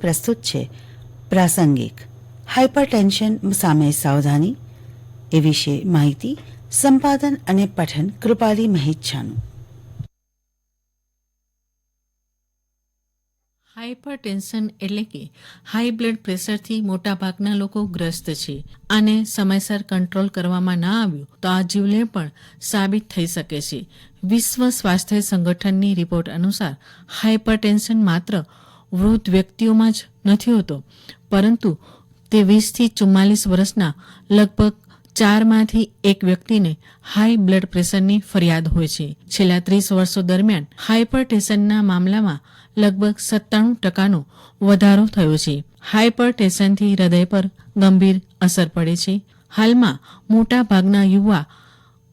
પ્રસ્તુત છે. પ્રાસંગિક. હાઇપરટેન્શન સામે સાવધાની. એ વિશે માહિતી, સંપાદન અને પઠન કૃપાલી મહિચ્છાનું. હાઇપરટેન્શન એટલે કે હાઈ બ્લડ પ્રેશરથી મોટાભાગના લોકો ગ્રસ્ત છે આને સમયસર કંટ્રોલ કરવામાં ના આવ્યું તો આ જીવલેણ પણ સાબિત થઈ શકે છે. વિશ્વ સ્વાસ્થ્ય સંગઠનની રિપોર્ટ અનુસાર હાઇપરટેન્શન માત્ર વૃદ્ધ વ્યક્તિઓમાં જ નથી હોતો. પરંતુ તે વીસથી ચુમ્માલીસ વર્ષના લગભગ ચારમાંથી એક વ્યક્તિને હાઈ બ્લડ પ્રેશરની ફરિયાદ હોય છે. છેલ્લા ત્રીસ વર્ષો દરમિયાન હાઇપરટેન્શનના મામલામાં લગભગ સત્તાણું ટકાનો વધારો થયો છે. હાઇપરટેન્શનથી હૃદય પર ગંભીર અસર પડે છે. હાલમાં મોટા ભાગના યુવા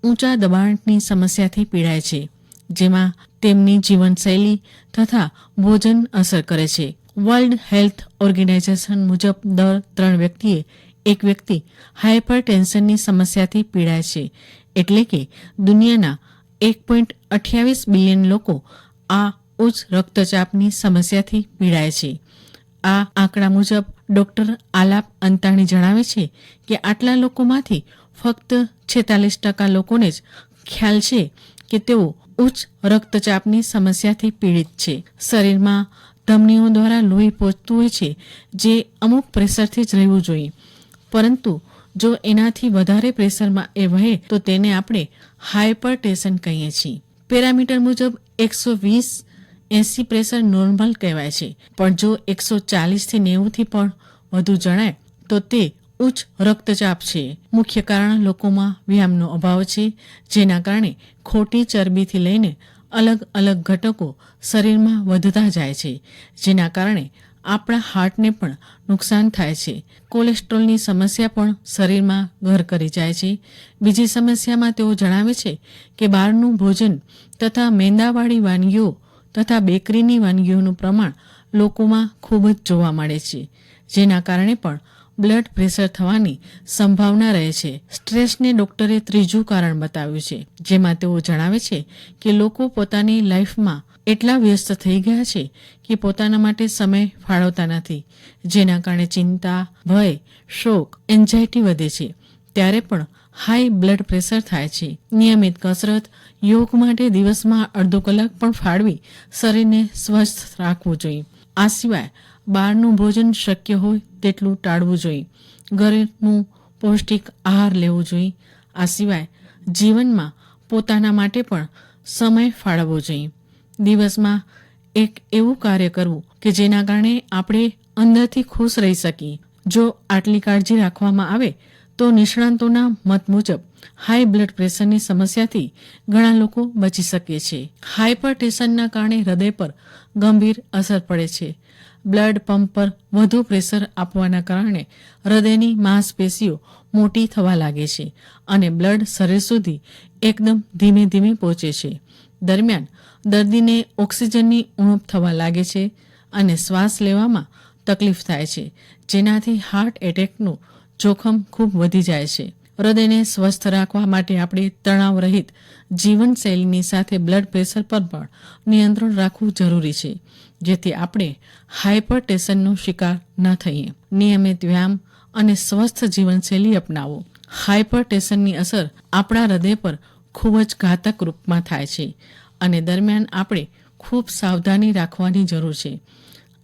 ઊંચા દબાણની સમસ્યાથી પીડાય છે. જેમાં તેમની જીવનશૈલી તથા ભોજન અસર કરે છે. વર્લ્ડ હેલ્થ ઓર્ગેનાઇઝેશન મુજબ દર ત્રણ વ્યક્તિએ એક વ્યક્તિ હાઇપર ટેન્શનની સમસ્યાથી પીડાય છે. એટલે કે દુનિયાના એક પોઈન્ટ અઠ્યાવીસ બિલિયન લોકો આ ઉચ્ચ રક્તચાપની સમસ્યાથી પીડાય છે. આ આંકડા મુજબ ડોક્ટર આલાપ અંતાણી જણાવે છે કે આટલા લોકોમાંથી ફક્ત છેતાલીસ ટકા લોકોને જ ખ્યાલ છે કે તેઓ ઉચ્ચ રક્તચાપની સમસ્યાથી પીડિત છે. શરીરમાં ધમનીઓ દ્વારા લોહી પહોંચતું હોય છે, જે અમુક પ્રેશરથી જ રહેવું જોઈએ. પરંતુ જો એનાથી વધારે પ્રેશરમાં એ વહે, તો તેને આપણે હાઇપરટેશન કહીએ છીએ. પેરામીટર મુજબ એકસો વીસ એસી પ્રેશર નોર્મલ કહેવાય છે. પણ જો એકસો ચાલીસથી નેવુંથી પણ વધુ જણાય, તો તે ઉચ્ચ રક્તચાપ છે. મુખ્ય કારણ લોકોમાં વ્યાયામનો અભાવ છે, જેના કારણે ખોટી ચરબીથી લઈને અલગ અલગ ઘટકો શરીરમાં વધતા જાય છે, જેના કારણે આપણા હાર્ટને પણ નુકસાન થાય છે. કોલેસ્ટ્રોલની સમસ્યા પણ શરીરમાં ઘર કરી જાય છે. બીજી સમસ્યામાં તેઓ જણાવે છે કે બહારનું ભોજન તથા મેંદાવાળી વાનગીઓ તથા બેકરીની વાનગીઓનું પ્રમાણ લોકોમાં ખૂબ જ જોવા મળે છે, જેના કારણે પણ બ્લડ પ્રેશર થવાની સંભાવના રહે છે. સ્ટ્રેસને ડોક્ટરે ત્રીજું કારણ બતાવ્યું છે, જેમાં તેઓ જણાવે છે કે લોકો પોતાની લાઈફમાં એટલા વ્યસ્ત થઈ ગયા છે કે પોતાના માટે સમય ફાળવતા નથી, જેના કારણે ચિંતા, ભય, શોક એન્ઝાયટી વધે છે. ત્યારે પણ હાઈ બ્લડ પ્રેશર થાય છે. નિયમિત કસરત, યોગ માટે દિવસમાં અડધો કલાક પણ ફાળવી શરીરને સ્વસ્થ રાખવું જોઈએ. આ સિવાય બહારનું ભોજન શક્ય હોય તેટલું ટાળવું જોઈએ. ઘરેનું પૌષ્ટિક આહાર લેવો જોઈએ. આ સિવાય જીવનમાં પોતાના માટે પણ સમય ફાળવવો જોઈએ. દિવસમાં એક એવું કાર્ય કરવું કે જેના કારણે આપણે અંદરથી ખુશ રહી શકીએ. જો આટલી કાળજી રાખવામાં આવે તો નિષ્ણાંતોના મત મુજબ હાઈ બ્લડ પ્રેશરની સમસ્યાથી ઘણા લોકો બચી શકે છે. હાઇપરટેન્શનના કારણે હૃદય પર ગંભીર અસર પડે છે. બ્લડ પંપ પર વધુ પ્રેશર આપવાના કારણે હૃદયની માંસપેશીઓ મોટી થવા લાગે છે અને બ્લડ શરીર સુધી એકદમ ધીમે ધીમે પહોંચે છે. દરમિયાન દર્દીને ઓક્સિજનની ઉણપ થવા લાગે છે અને શ્વાસ લેવામાં તકલીફ થાય છે. જેનાથી હાર્ટ એટેકનું જોખમ ખૂબ વધી જાય છે. હૃદયને સ્વસ્થ રાખવા માટે આપણે તણાવ રહિત જીવનશૈલીની સાથે બ્લડ પ્રેશર પર પણ નિયંત્રણ રાખવું જરૂરી છે, જેથી આપણે હાઇપરટેન્શનનો શિકાર ન થઈએ. નિયમિત વ્યાયામ અને સ્વસ્થ જીવનશૈલી અપનાવો. હાઇપરટેન્શનની અસર આપણા હૃદય પર ખૂબ જ ઘાતક રૂપમાં થાય છે અને દરમિયાન આપણે ખૂબ સાવધાની રાખવાની જરૂર છે.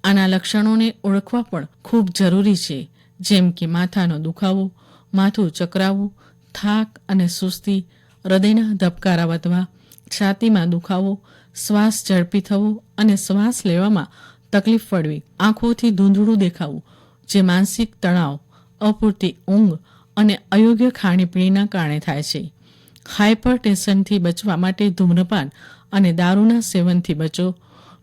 આના લક્ષણોને ઓળખવા પણ ખૂબ જરૂરી છે. જેમ કે માથાનો દુખાવો, માથું ચક્રાવવું થાક અને સુસ્તી, હૃદયના ધબકારા વધવા, છાતીમાં દુખાવો, શ્વાસ ઝડપી થવો અને શ્વાસ લેવામાં તકલીફ પડવી, આંખોથી ધૂંધળું દેખાવું, જે માનસિક તણાવ, અપૂરતી ઊંઘ અને અયોગ્ય ખાણીપીણીના કારણે થાય છે. હાઇપર ટેન્શનથી બચવા માટે ધૂમ્રપાન અને દારૂના સેવનથી બચો,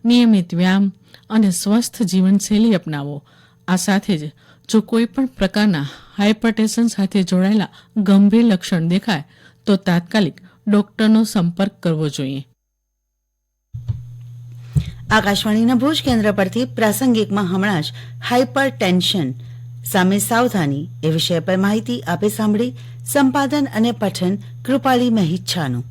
નિયમિત વ્યાયામ અને સ્વસ્થ જીવનશૈલી અપનાવો. આ સાથે જ જો કોઈ પણ પ્રકારના હાઇપરટેન્શન સાથે જોડાયેલા ગંભીર લક્ષણ દેખાય, તો તાત્કાલિક ડોક્ટરનો સંપર્ક કરવો જોઈએ. આકાશવાણીના ભુજ કેન્દ્ર પરથી પ્રાસંગિકમાં હમણાં જ હાઇપર ટેન્શન સામે સાવધાની એ વિષય પર માહિતી આપે સાંભળી સંપાદન અને પઠન કૃપાલી મહિચ્છાનું